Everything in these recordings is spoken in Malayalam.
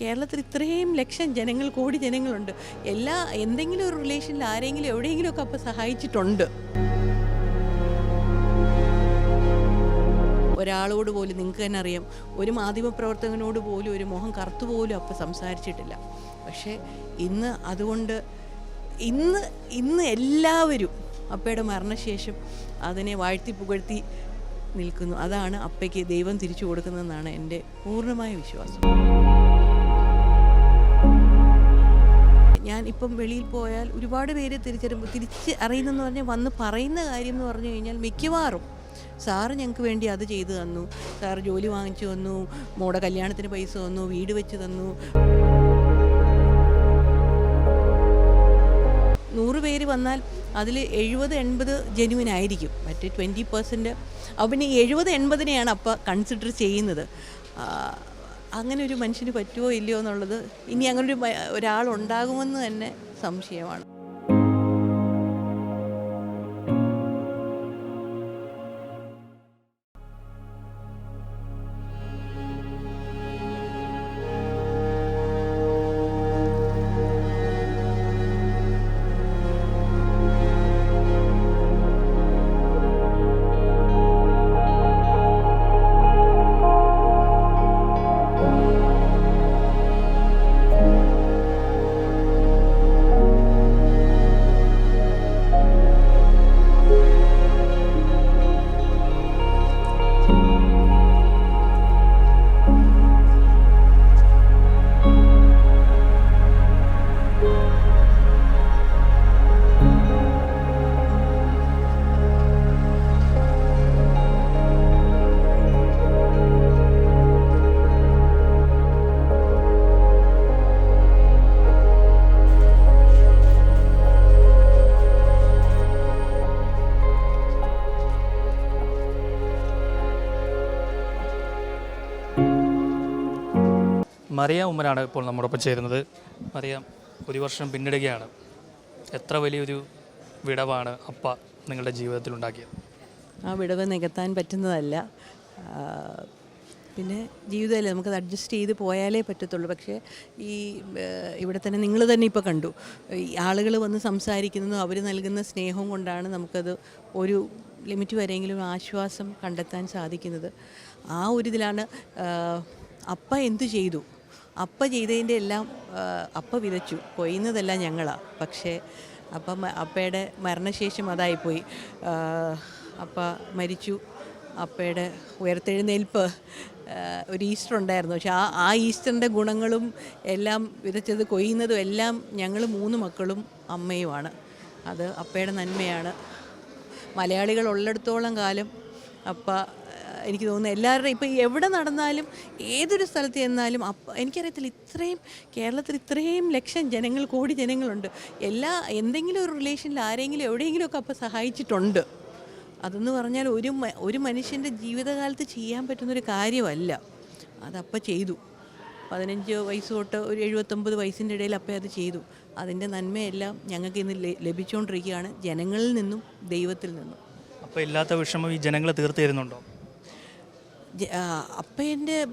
കേരളത്തിൽ ഇത്രയും ലക്ഷം ജനങ്ങൾ കോടി ജനങ്ങളുണ്ട്. എല്ലാ എന്തെങ്കിലും ഒരു റിലേഷനിൽ ആരെങ്കിലും എവിടെയെങ്കിലുമൊക്കെ അപ്പം സഹായിച്ചിട്ടുണ്ട്. ഒരാളോട് പോലും നിങ്ങൾക്ക് തന്നെ അറിയാം. ഒരു മാധ്യമപ്രവർത്തകനോട് പോലും ഒരു മുഖം കറുത്തു പോലും അപ്പം സംസാരിച്ചിട്ടില്ല. പക്ഷേ ഇന്ന് അതുകൊണ്ട് ഇന്ന് ഇന്ന് എല്ലാവരും അപ്പയുടെ മരണശേഷം അതിനെ വാഴ്ത്തി പുകഴ്ത്തി നിൽക്കുന്നു. അതാണ് അപ്പയ്ക്ക് ദൈവം തിരിച്ചു കൊടുക്കുന്നതെന്നാണ് എന്റെ പൂർണമായ വിശ്വാസം. ഞാൻ ഇപ്പം വെളിയിൽ പോയാൽ ഒരുപാട് പേര് തിരിച്ചറിയുമ്പോൾ തിരിച്ച് അറിയുന്നെന്ന് പറഞ്ഞാൽ വന്ന് പറയുന്ന കാര്യം എന്ന് പറഞ്ഞു കഴിഞ്ഞാൽ മിക്കവാറും സാറ് ഞങ്ങൾക്ക് വേണ്ടി അത് ചെയ്തു തന്നു. സാറ് ജോലി വാങ്ങിച്ചു തന്നു. മോടെ കല്യാണത്തിന് പൈസ തന്നു. വീട് വെച്ച് തന്നു. നൂറ് പേര് വന്നാൽ അതിൽ എഴുപത് എൺപത് ജെനുവിൻ ആയിരിക്കും. മറ്റേ ട്വന്റി പെർസെന്റ് അപ്പം പിന്നെ എഴുപത് എൺപതിനെയാണ് അപ്പം കൺസിഡർ ചെയ്യുന്നത്. അങ്ങനെ ഒരു മനുഷ്യന് പറ്റുമോ ഇല്ലയോ എന്നുള്ളത് ഇനി അങ്ങനെ ഒരു ഒരാളുണ്ടാകുമെന്ന് തന്നെ സംശയമാണ്. മറിയ ഉമ്മനാണ് ഇപ്പോൾ നമ്മോടൊപ്പം ചേരുന്നത്. മറിയ ഒരു വർഷം പിന്നിടുകയാണ്. എത്ര വലിയൊരു വിടവാണ് അപ്പ നിങ്ങളുടെ ജീവിതത്തിൽ ഉണ്ടാക്കിയത്? ആ വിടവ് നികത്താൻ പറ്റുന്നതല്ല. പിന്നെ ജീവിതമല്ലേ നമുക്കത് അഡ്ജസ്റ്റ് ചെയ്ത് പോയാലേ പറ്റത്തുള്ളൂ. പക്ഷേ ഈ ഇവിടെ തന്നെ നിങ്ങൾ തന്നെ ഇപ്പോൾ കണ്ടു. ഈ ആളുകൾ വന്ന് സംസാരിക്കുന്നതും അവർ നൽകുന്ന സ്നേഹവും കൊണ്ടാണ് നമുക്കത് ഒരു ലിമിറ്റ് വരെയെങ്കിലും ആശ്വാസം കണ്ടെത്താൻ സാധിക്കുന്നത്. ആ ഒരു ഇതിലാണ് അപ്പ എന്തു ചെയ്തു? അപ്പ ചെയ്തതിന്റെ എല്ലാം അപ്പ വിതച്ചു. കൊയ്യുന്നതെല്ലാം ഞങ്ങളാണ് പക്ഷേ അപ്പം അപ്പയുടെ മരണശേഷം അതായിപ്പോയി. അപ്പ മരിച്ചു. അപ്പയുടെ ഉയർത്തെഴുന്നേൽപ്പ് ഒരു ഈസ്റ്റർ ഉണ്ടായിരുന്നു. പക്ഷെ ആ ആ ഈസ്റ്ററിന്റെ ഗുണങ്ങളും എല്ലാം വിതച്ചത് കൊയ്യുന്നതും എല്ലാം ഞങ്ങൾ മൂന്ന് മക്കളും അമ്മയുമാണ്. അത് അപ്പയുടെ നന്മയാണ്. മലയാളികൾ ഉള്ളിടത്തോളം കാലം അപ്പ എനിക്ക് തോന്നുന്നു എല്ലാവരുടെയും ഇപ്പം എവിടെ നടന്നാലും ഏതൊരു സ്ഥലത്ത് ചെന്നാലും അപ്പം എനിക്കറിയത്തില്ല ഇത്രയും കേരളത്തിൽ ഇത്രയും ലക്ഷം ജനങ്ങൾ കോടി ജനങ്ങളുണ്ട്. എല്ലാ എന്തെങ്കിലും ഒരു റിലേഷനിൽ ആരെങ്കിലും എവിടെയെങ്കിലുമൊക്കെ അപ്പം സഹായിച്ചിട്ടുണ്ട്. അതെന്ന് പറഞ്ഞാൽ ഒരു ഒരു മനുഷ്യന്റെ ജീവിതകാലത്ത് ചെയ്യാൻ പറ്റുന്നൊരു കാര്യമല്ല. അതപ്പം ചെയ്തു. പതിനഞ്ച് വയസ്സ് തൊട്ട് ഒരു എഴുപത്തൊമ്പത് വയസ്സിന്റെ ഇടയിൽ അപ്പം അത് ചെയ്തു. അതിന്റെ നന്മയെല്ലാം ഞങ്ങൾക്ക് ഇന്ന് ലഭിച്ചുകൊണ്ടിരിക്കുകയാണ് ജനങ്ങളിൽ നിന്നും ദൈവത്തിൽ നിന്നും. അപ്പോൾ ഇല്ലാത്ത വിഷമം ഈ ജനങ്ങൾ തീർത്തു തരുന്നുണ്ടോ? അപ്പേന്റെ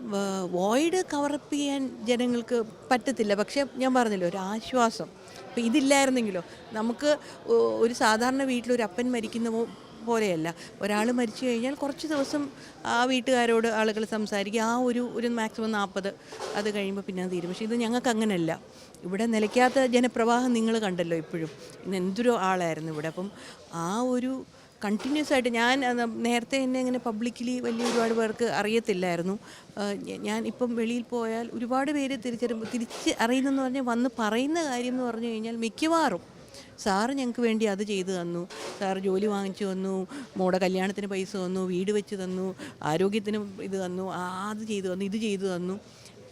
വോയിഡ് കവറപ്പ് ചെയ്യാൻ ജനങ്ങൾക്ക് പറ്റത്തില്ല. പക്ഷേ ഞാൻ പറഞ്ഞില്ല ഒരു ആശ്വാസം. അപ്പോൾ ഇതില്ലായിരുന്നെങ്കിലോ നമുക്ക് ഒരു സാധാരണ വീട്ടിലൊരു അപ്പൻ മരിക്കുന്ന പോലെയല്ല. ഒരാൾ മരിച്ചു കഴിഞ്ഞാൽ കുറച്ച് ദിവസം ആ വീട്ടുകാരോട് ആളുകൾ സംസാരിക്കുക. ആ ഒരു ഒരു മാക്സിമം നാൽപ്പത് അത് കഴിയുമ്പോൾ പിന്നെ തീരും. പക്ഷേ ഇത് ഞങ്ങൾക്ക് അങ്ങനെയല്ല. ഇവിടെ നിലയ്ക്കാത്ത ജനപ്രവാഹം നിങ്ങൾ കണ്ടല്ലോ ഇപ്പോഴും. ഇന്ന് എന്തൊരു ആളായിരുന്നു ഇവിടെ. അപ്പം ആ ഒരു കണ്ടിന്യൂസ് ആയിട്ട് ഞാൻ നേരത്തെ എന്നെ ഇങ്ങനെ പബ്ലിക്കലി വലിയ ഒരുപാട് പേർക്ക് അറിയത്തില്ലായിരുന്നു. ഞാൻ ഇപ്പം വെളിയിൽ പോയാൽ ഒരുപാട് പേര് തിരിച്ചറിയുമ്പോൾ തിരിച്ച് അറിയുന്നതെന്ന് പറഞ്ഞാൽ വന്ന് പറയുന്ന കാര്യം എന്ന് പറഞ്ഞു കഴിഞ്ഞാൽ മിക്കവാറും സാറ് ഞങ്ങൾക്ക് വേണ്ടി അത് ചെയ്തു തന്നു. സാറ് ജോലി വാങ്ങിച്ചു തന്നു മോടെ കല്യാണത്തിന് പൈസ തന്നു വീട് വെച്ച് തന്നു ആരോഗ്യത്തിന് ഇത് തന്നു അത് ചെയ്തു തന്നു ഇത് ചെയ്തു തന്നു.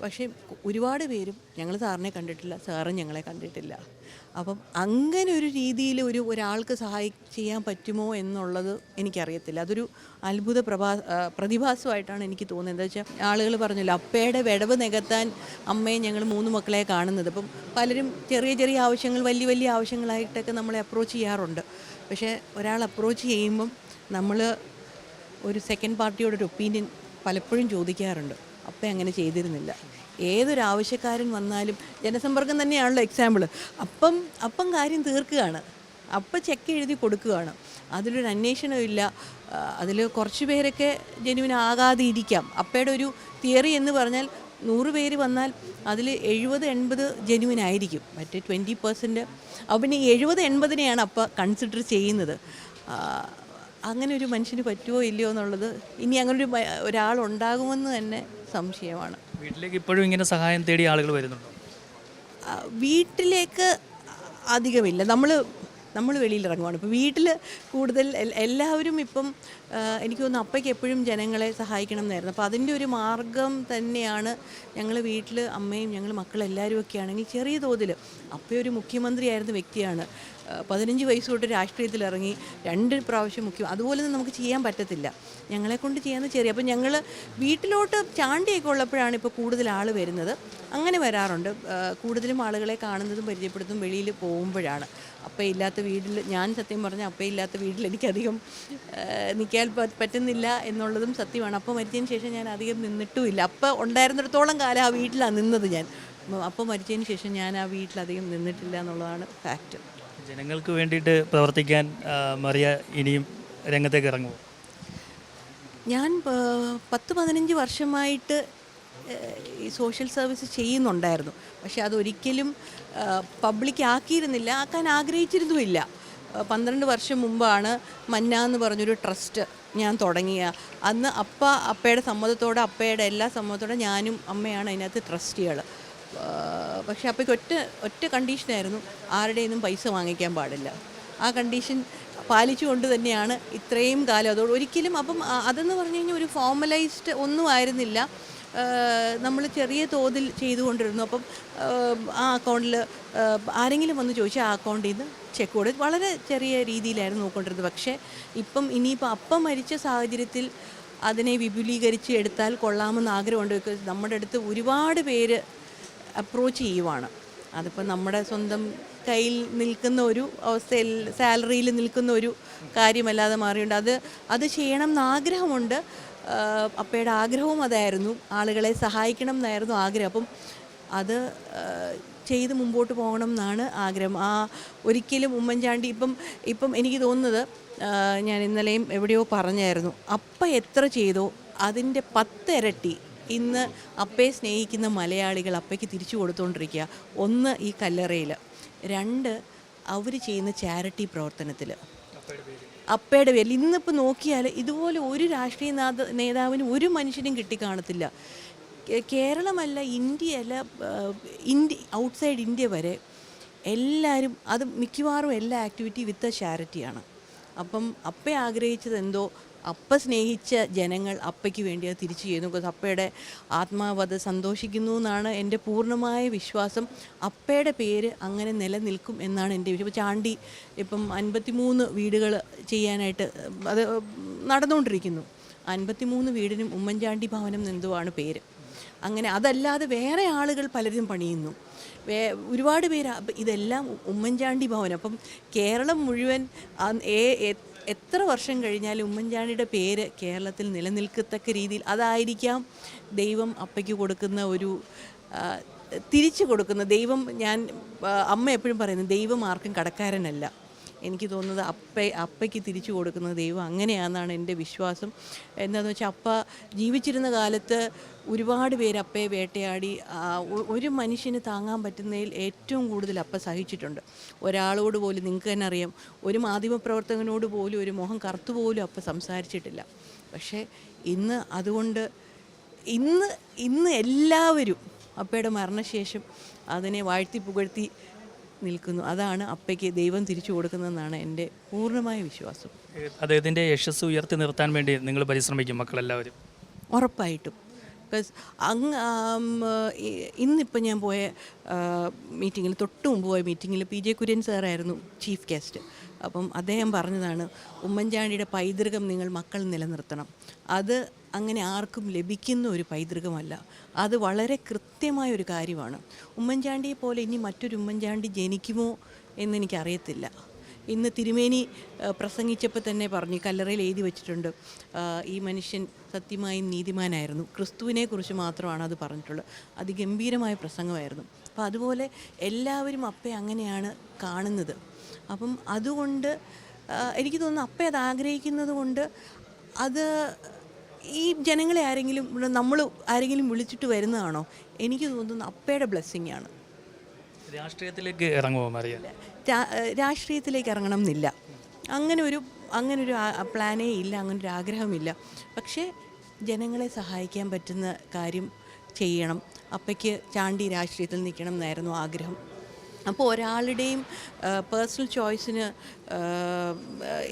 പക്ഷേ ഒരുപാട് പേരും ഞങ്ങൾ സാറിനെ കണ്ടിട്ടില്ല സാറും ഞങ്ങളെ കണ്ടിട്ടില്ല. അപ്പം അങ്ങനെ ഒരു രീതിയിൽ ഒരു ഒരാൾക്ക് സഹായി ചെയ്യാൻ പറ്റുമോ എന്നുള്ളത് എനിക്കറിയത്തില്ല. അതൊരു അത്ഭുത പ്രഭാ പ്രതിഭാസമായിട്ടാണ് എനിക്ക് തോന്നുന്നത്. എന്താ വെച്ചാൽ ആളുകൾ പറഞ്ഞല്ലോ അപ്പയുടെ വിടവ് നികത്താൻ അമ്മയെ ഞങ്ങൾ മൂന്ന് മക്കളെ കാണുന്നത്. അപ്പം പലരും ചെറിയ ചെറിയ ആവശ്യങ്ങൾ വലിയ വലിയ ആവശ്യങ്ങളായിട്ടൊക്കെ നമ്മളെ അപ്രോച്ച് ചെയ്യാറുണ്ട്. പക്ഷേ ഒരാൾ അപ്രോച്ച് ചെയ്യുമ്പം നമ്മൾ ഒരു സെക്കൻഡ് പാർട്ടിയോടൊരു ഒപ്പീനിയൻ പലപ്പോഴും ചോദിക്കാറുണ്ട്. അപ്പം അങ്ങനെ ചെയ്തിരുന്നില്ല. ഏതൊരു ആവശ്യക്കാരൻ വന്നാലും ജനസമ്പർക്കം തന്നെയാണല്ലോ എക്സാമ്പിൾ അപ്പം അപ്പം കാര്യം തീർക്കുകയാണ്. അപ്പം ചെക്ക് എഴുതി കൊടുക്കുകയാണ്. അതിലൊരു അന്വേഷണമില്ല അതിൽ കുറച്ച് പേരൊക്കെ ജനുവിനാകാതെ ഇരിക്കാം. അപ്പയുടെ ഒരു തിയറി എന്ന് പറഞ്ഞാൽ നൂറ് പേര് വന്നാൽ അതിൽ എഴുപത് എൺപത് ജെനുവിൻ ആയിരിക്കും. മറ്റേ ട്വന്റി പെർസെന്റ് അപ്പം പിന്നെ എഴുപത് എൺപതിനെയാണ് അപ്പം കൺസിഡർ ചെയ്യുന്നത്. അങ്ങനെ ഒരു മനുഷ്യന് പറ്റുമോ ഇല്ലയോ എന്നുള്ളത് ഇനി അങ്ങനെ ഒരു ഒരാളുണ്ടാകുമെന്ന് തന്നെ സംശയമാണ്. വീട്ടിലേക്ക് ഇപ്പോഴും ഇങ്ങനെ സഹായം തേടി ആളുകൾ വരുന്നുണ്ടോ? വീട്ടിലേക്ക് അധികമില്ല. നമ്മൾ നമ്മൾ വെളിയിൽ ഇറങ്ങുവാണ്. ഇപ്പോൾ വീട്ടിൽ കൂടുതൽ എല്ലാവരും ഇപ്പം എനിക്ക് തോന്നുന്നു അപ്പയ്ക്ക് എപ്പോഴും ജനങ്ങളെ സഹായിക്കണം എന്നായിരുന്നു. അപ്പോൾ അതിന്റെ ഒരു മാർഗം തന്നെയാണ് ഞങ്ങൾ വീട്ടിൽ അമ്മയും ഞങ്ങൾ മക്കളെല്ലാവരും ഒക്കെ ആണെങ്കിൽ ചെറിയ തോതിൽ അപ്പയൊരു മുഖ്യമന്ത്രിയായിരുന്ന വ്യക്തിയാണ്. പതിനഞ്ച് വയസ്സ് തൊട്ട് രാഷ്ട്രീയത്തിൽ ഇറങ്ങി രണ്ട് പ്രാവശ്യം മുഖ്യം അതുപോലെ നമുക്ക് ചെയ്യാൻ പറ്റത്തില്ല. ഞങ്ങളെ കൊണ്ട് ചെയ്യാന്ന് ചെറിയ അപ്പം ഞങ്ങൾ വീട്ടിലോട്ട് ചാണ്ടിയൊക്കെ ഉള്ളപ്പോഴാണ് ഇപ്പോൾ കൂടുതൽ ആൾ വരുന്നത്. അങ്ങനെ വരാറുണ്ട്. കൂടുതലും ആളുകളെ കാണുന്നതും പരിചയപ്പെടുത്തും വെളിയിൽ പോകുമ്പോഴാണ്. അപ്പയില്ലാത്ത വീട്ടിൽ ഞാൻ സത്യം പറഞ്ഞാൽ അപ്പയില്ലാത്ത വീട്ടിൽ എനിക്കധികം നിൽക്കാൻ പറ്റുന്നില്ല എന്നുള്ളതും സത്യമാണ്. അപ്പം മരിച്ചതിന് ശേഷം ഞാൻ അധികം നിന്നിട്ടുമില്ല. അപ്പം ഉണ്ടായിരുന്നിടത്തോളം കാലം ആ വീട്ടിലാണ് നിന്നത് ഞാൻ. അപ്പം മരിച്ചതിന് ശേഷം ഞാൻ ആ വീട്ടിലധികം നിന്നിട്ടില്ല എന്നുള്ളതാണ് ഫാക്റ്റ് ജനങ്ങൾക്ക് വേണ്ടിയിട്ട് പ്രവർത്തിക്കാൻ മറിയ ഇനിയും രംഗത്തേക്ക് ഇറങ്ങുമോ? ഞാൻ പത്ത് പതിനഞ്ച് വർഷമായിട്ട് ഈ സോഷ്യൽ സർവീസ് ചെയ്യുന്നുണ്ടായിരുന്നു. പക്ഷെ അതൊരിക്കലും പബ്ലിക് ആക്കിയിരുന്നില്ല. ആക്കാൻ ആഗ്രഹിച്ചിരുന്നുമില്ല. പന്ത്രണ്ട് വർഷം മുമ്പാണ് മന്ന എന്ന് പറഞ്ഞൊരു ട്രസ്റ്റ് ഞാൻ തുടങ്ങിയ. അന്ന് അപ്പ അപ്പയുടെ സമ്മതത്തോടെ അപ്പയുടെ എല്ലാ സമ്മതത്തോടെ ഞാനും അമ്മയാണ് അതിനകത്ത് ട്രസ്റ്റികൾ. പക്ഷെ അപ്പോഴേക്ക് ഒറ്റ ഒറ്റ കണ്ടീഷനായിരുന്നു ആരുടെയൊന്നും പൈസ വാങ്ങിക്കാൻ പാടില്ല. ആ കണ്ടീഷൻ പാലിച്ചുകൊണ്ട് തന്നെയാണ് ഇത്രയും കാലം. അതോട് ഒരിക്കലും അപ്പം അതെന്ന് പറഞ്ഞു കഴിഞ്ഞാൽ ഒരു ഫോർമലൈസ്ഡ് ഒന്നും ആയിരുന്നില്ല. നമ്മൾ ചെറിയ തോതിൽ ചെയ്തുകൊണ്ടിരുന്നു അപ്പം ആ അക്കൗണ്ടിൽ ആരെങ്കിലും വന്ന് ചോദിച്ചാൽ ആ അക്കൗണ്ടിൽ നിന്ന് ചെക്ക് കൊടുത്ത് വളരെ ചെറിയ രീതിയിലായിരുന്നു നോക്കിക്കൊണ്ടിരുന്നത് പക്ഷേ ഇപ്പം ഇനിയിപ്പോൾ അപ്പം മരിച്ച സാഹചര്യത്തിൽ അതിനെ വിപുലീകരിച്ച് എടുത്താൽ കൊള്ളാമെന്ന് ആഗ്രഹമുണ്ട്. നമ്മുടെ അടുത്ത് ഒരുപാട് പേര് അപ്രോച്ച് ചെയ്യുവാണ്. അതിപ്പോൾ നമ്മുടെ സ്വന്തം കയ്യിൽ നിൽക്കുന്ന ഒരു അവസ്ഥയിൽ സാലറിയിൽ നിൽക്കുന്ന ഒരു കാര്യമല്ലാതെ മാറിയുണ്ട്. അത് അത് ചെയ്യണം എന്ന് ആഗ്രഹമുണ്ട്. ആ, അപ്പയുടെ ആഗ്രഹവും അതായിരുന്നു. ആളുകളെ സഹായിക്കണം എന്നായിരുന്നു ആഗ്രഹം. അപ്പം അത് ചെയ്ത് മുമ്പോട്ട് പോകണം എന്നാണ് ആഗ്രഹം. ആ ഒരിക്കലും ഉമ്മൻചാണ്ടി ഇപ്പം ഇപ്പം എനിക്ക് തോന്നുന്നത് ഞാൻ ഇന്നലെയും എവിടെയോ പറഞ്ഞായിരുന്നു. അപ്പം എത്ര ചെയ്തോ അതിന്റെ പത്തിരട്ടി ഇന്ന് അപ്പയെ സ്നേഹിക്കുന്ന മലയാളികൾ അപ്പയ്ക്ക് തിരിച്ചു കൊടുത്തുകൊണ്ടിരിക്കുക ഒന്ന് ഈ കല്ലറയിൽ രണ്ട് അവർ ചെയ്യുന്ന ചാരിറ്റി പ്രവർത്തനത്തിൽ അപ്പയുടെ പേരിൽ ഇന്നിപ്പോൾ നോക്കിയാൽ ഇതുപോലെ ഒരു രാഷ്ട്രീയ നാത നേതാവിനും ഒരു മനുഷ്യനും കിട്ടിക്കാണത്തില്ല. കേരളമല്ല ഇന്ത്യയല്ല ഇന്ത്യ ഔട്ട്സൈഡ് ഇന്ത്യ വരെ എല്ലാവരും അത് മിക്കവാറും എല്ലാ ആക്ടിവിറ്റി വിത്ത് ചാരിറ്റിയാണ്. അപ്പം അപ്പ ആഗ്രഹിച്ചത് എന്തോ അപ്പ സ്നേഹിച്ച ജനങ്ങൾ അപ്പയ്ക്ക് വേണ്ടി അത് തിരിച്ചു ചെയ്യുന്നു. ബിക്കോസ് അപ്പയുടെ ആത്മാവ് അത് സന്തോഷിക്കുന്നു എന്നാണ് എന്റെ പൂർണമായ വിശ്വാസം. അപ്പയുടെ പേര് അങ്ങനെ നിലനിൽക്കും എന്നാണ് എന്റെ വിശ്വാസം. ഇപ്പോൾ ചാണ്ടി ഇപ്പം അൻപത്തിമൂന്ന് വീടുകൾ ചെയ്യാനായിട്ട് അത് നടന്നുകൊണ്ടിരിക്കുന്നു. അൻപത്തിമൂന്ന് വീടിനും ഉമ്മൻചാണ്ടി ഭവനം എന്തോആണ് പേര്? അങ്ങനെ അതല്ലാതെ വേറെ ആളുകൾ പലരും പണിയുന്നു. വേ ഒരുപാട് പേര് ഇതെല്ലാം ഉമ്മൻചാണ്ടി ഭവനം. അപ്പം കേരളം മുഴുവൻ എത്ര വർഷം കഴിഞ്ഞാലും ഉമ്മൻചാണ്ടിയുടെ പേര് കേരളത്തിൽ നിലനിൽക്കത്തക്ക രീതിയിൽ അതായിരിക്കാം ദൈവം അപ്പയ്ക്ക് കൊടുക്കുന്ന ഒരു തിരിച്ചു കൊടുക്കുന്ന ദൈവം ഞാൻ അമ്മ എപ്പോഴും പറയുന്നത് ദൈവം ആർക്കും കടക്കാരനല്ല. എനിക്ക് തോന്നുന്നത് അപ്പ അപ്പയ്ക്ക് തിരിച്ചു കൊടുക്കുന്നത് ദൈവം അങ്ങനെയാണെന്നാണ് എന്റെ വിശ്വാസം. എന്താണെന്ന് വെച്ചാൽ അപ്പ ജീവിച്ചിരുന്ന കാലത്ത് ഒരുപാട് പേര് അപ്പയെ വേട്ടയാടി. ഒരു മനുഷ്യന് താങ്ങാൻ പറ്റുന്നതിൽ ഏറ്റവും കൂടുതൽ അപ്പ സഹിച്ചിട്ടുണ്ട്. ഒരാളോട് പോലും നിങ്ങൾക്ക് തന്നെ അറിയാം ഒരു മാധ്യമപ്രവർത്തകനോട് പോലും ഒരു മുഖം കറുത്തു പോലും അപ്പ സംസാരിച്ചിട്ടില്ല. പക്ഷേ ഇന്ന് അതുകൊണ്ട് ഇന്ന് ഇന്ന് എല്ലാവരും അപ്പയുടെ മരണശേഷം അതിനെ വാഴ്ത്തി പുകഴ്ത്തി നിൽക്കുന്നു. അതാണ് അപ്പയ്ക്ക് ദൈവം തിരിച്ചു കൊടുക്കുന്നതെന്നാണ് എന്റെ പൂർണമായ വിശ്വാസം. അദ്ദേഹത്തിന്റെ യശസ് ഉയർത്തി നിർത്താൻ വേണ്ടി നിങ്ങൾ പരിശ്രമിക്കും മക്കളെല്ലാവരും. ഉറപ്പായിട്ടും. ബിക്കോസ് അങ്ങ് ആം, ഇന്നിപ്പോൾ ഞാൻ പോയ മീറ്റിങ്ങിൽ തൊട്ട് മുമ്പ് പോയ മീറ്റിങ്ങിൽ പി ജെ കുര്യൻ സാറായിരുന്നു ചീഫ് ഗസ്റ്റ്. അപ്പം അദ്ദേഹം പറഞ്ഞതാണ് ഉമ്മൻചാണ്ടിയുടെ പൈതൃകം നിങ്ങൾ മക്കൾ നിലനിർത്തണം. അത് അങ്ങനെ ആർക്കും ലഭിക്കുന്ന ഒരു പൈതൃകമല്ല. അത് വളരെ കൃത്യമായ ഒരു കാര്യമാണ്. ഉമ്മൻചാണ്ടിയെ പോലെ ഇനി മറ്റൊരു ഉമ്മൻചാണ്ടി ജനിക്കുമോ എന്നെനിക്കറിയത്തില്ല. ഇന്ന് തിരുമേനി പ്രസംഗിച്ചപ്പോൾ തന്നെ പറഞ്ഞു കല്ലറയിൽ എഴുതി വെച്ചിട്ടുണ്ട് ഈ മനുഷ്യൻ സത്യമായും നീതിമാനായിരുന്നു. ക്രിസ്തുവിനെക്കുറിച്ച് മാത്രമാണ് അത് പറഞ്ഞിട്ടുള്ളത്. അതിഗംഭീരമായ പ്രസംഗമായിരുന്നു. അപ്പോൾ അതുപോലെ എല്ലാവരും അപ്പേ അങ്ങനെയാണ് കാണുന്നത്. അപ്പം അതുകൊണ്ട് എനിക്ക് തോന്നുന്നു അപ്പ അത് ആഗ്രഹിക്കുന്നത് കൊണ്ട് അത് ഈ ജനങ്ങളെ ആരെങ്കിലും നമ്മൾ ആരെങ്കിലും വിളിച്ചിട്ട് വരുന്നതാണോ? എനിക്ക് തോന്നുന്നു അപ്പയുടെ ബ്ലെസ്സിങ് ആണ്. രാഷ്ട്രീയത്തിലേക്ക് ഇറങ്ങുമോ മറിയ? രാഷ്ട്രീയത്തിലേക്ക് ഇറങ്ങണം എന്നില്ല. അങ്ങനെ ഒരു അങ്ങനെ ഒരു പ്ലാനേ ഇല്ല അങ്ങനെ ഒരു ആഗ്രഹമില്ല പക്ഷേ ജനങ്ങളെ സഹായിക്കാൻ പറ്റുന്ന കാര്യം ചെയ്യണം. അപ്പയ്ക്ക് ചാണ്ടി രാഷ്ട്രീയത്തിൽ നിൽക്കണം എന്നായിരുന്നു ആഗ്രഹം. അപ്പോൾ ഒരാളുടെയും പേഴ്സണൽ ചോയ്സിന്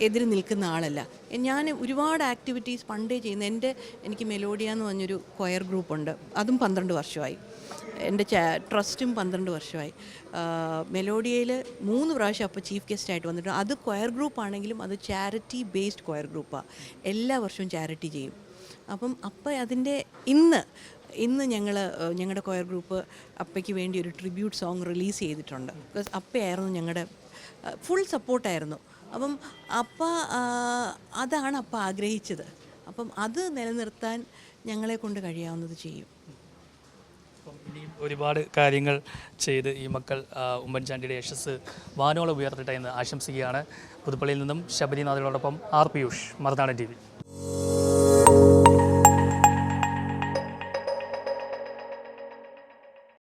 എതിര് നിൽക്കുന്ന ആളല്ല. ഞാൻ ഒരുപാട് ആക്ടിവിറ്റീസ് പണ്ടേ ചെയ്യുന്ന എന്റെ എനിക്ക് മെലോഡിയ എന്ന് പറഞ്ഞൊരു കൊയർ ഗ്രൂപ്പുണ്ട് അതും പന്ത്രണ്ട് വർഷമായി. എന്റെ ട്രസ്റ്റും പന്ത്രണ്ട് വർഷമായി. മെലോഡിയയിൽ മൂന്ന് പ്രാവശ്യം അപ്പോൾ ചീഫ് ഗസ്റ്റായിട്ട് വന്നിട്ടുണ്ട്. അത് കൊയർ ഗ്രൂപ്പാണെങ്കിലും അത് ചാരിറ്റി ബേസ്ഡ് കൊയർ ഗ്രൂപ്പാണ് എല്ലാ വർഷവും ചാരിറ്റി ചെയ്യും. അപ്പം അപ്പം അതിന്റെ ഇന്ന് ഇന്ന് ഞങ്ങൾ ഞങ്ങളുടെ കൊയർ ഗ്രൂപ്പ് അപ്പയ്ക്ക് വേണ്ടി ഒരു ട്രിബ്യൂട്ട് സോങ് റിലീസ് ചെയ്തിട്ടുണ്ട്. ബിക്കോസ് അപ്പയായിരുന്നു ഞങ്ങളുടെ ഫുൾ സപ്പോർട്ടായിരുന്നു അപ്പം അപ്പ അതാണ് അപ്പ ആഗ്രഹിച്ചത്. അപ്പം അത് നിലനിർത്താൻ ഞങ്ങളെ കൊണ്ട് കഴിയാവുന്നത് ചെയ്യും. ഒരുപാട് കാര്യങ്ങൾ ചെയ്ത് ഈ മക്കൾ ഉമ്മൻചാണ്ടിയുടെ യശസ് വാനോളം ഉയർത്തട്ടെ എന്ന് ആശംസിക്കുകയാണ്. പുതുപ്പള്ളിയിൽ നിന്നും ശബരിനാഥിനോടൊപ്പം R Piyush Marunadan T V.